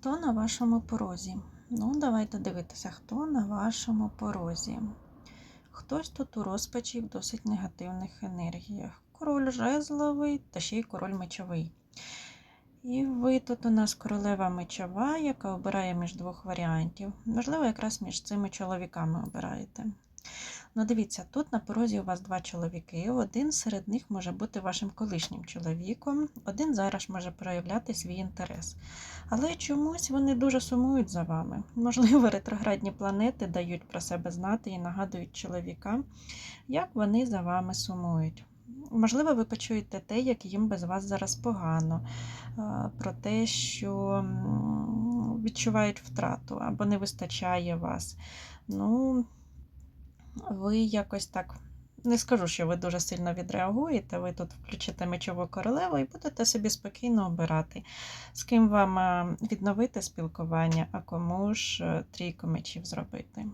Хто на вашому порозі? Ну, давайте дивитися, хто на вашому порозі. Хтось тут у розпачі в досить негативних енергіях. Король жезловий та ще й король мечовий. І ви тут у нас королева мечова, яка обирає між двох варіантів. Можливо, якраз між цими чоловіками обираєте. Ну, дивіться, тут на порозі у вас два чоловіки. Один серед них може бути вашим колишнім чоловіком, один зараз може проявляти свій інтерес. Але чомусь вони дуже сумують за вами. Можливо, ретроградні планети дають про себе знати і нагадують чоловікам, як вони за вами сумують. Можливо, ви почуєте те, як їм без вас зараз погано, про те, що відчувають втрату або не вистачає вас. Ну, ви якось так. Не скажу, що ви дуже сильно відреагуєте, ви тут включите мечову королеву і будете собі спокійно обирати, з ким вам е, відновити спілкування, а кому ж е, трійку мечів зробити.